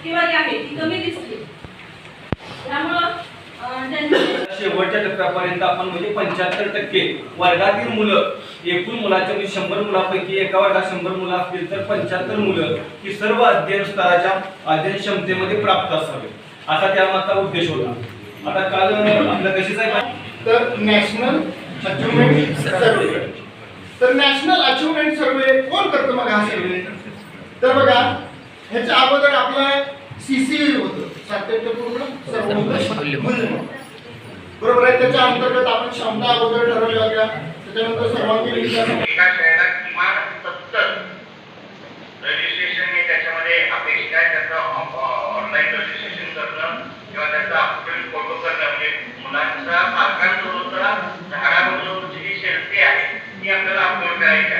टक्केवारी आहे ती कमी दिसते त्यामुळं अं, त्यांनी शेवटच्या टप्प्यापर्यंत आपण म्हणजे पंच्याहत्तर टक्के वर्गातील मुलं एकूण मुलाच्या म्हणजे शंभर मुलापैकी एका वर्गात शंभर मुलं असतील तर पंच्याहत्तर मुलं ही सर्व अध्ययन स्तराच्या अध्ययन क्षमतेमध्ये प्राप्त असावे. असा त्यामागचा उद्देश होता. आता काल आपलं कशीच आहे? तर नॅशनल अचिव्हमेंट सर्वे. तर नॅशनल अचिव्हमेंट सर्वे कोण करतं मग हा सर्वे? तर बघा ह्याच्या अगोदर आपलं सीसीई होतं. सातत्यपूर्ण. बरोबर आहे त्याच्या अंतर्गत आपण क्षमता अगोदर ठरवल्या होत्या त्याच्यानंतर सर्वांगीण विकास. रजिस्ट्रेशन हे त्याच्यामध्ये अपेक्षित आहे त्याचं ऑनलाईन रजिस्ट्रेशन करणं किंवा त्याचा अपडेट फोटो करणं म्हणजे झाडाबरोबरची जी शेल्फी आहे ती आपल्याला अपलोड करायची आहे.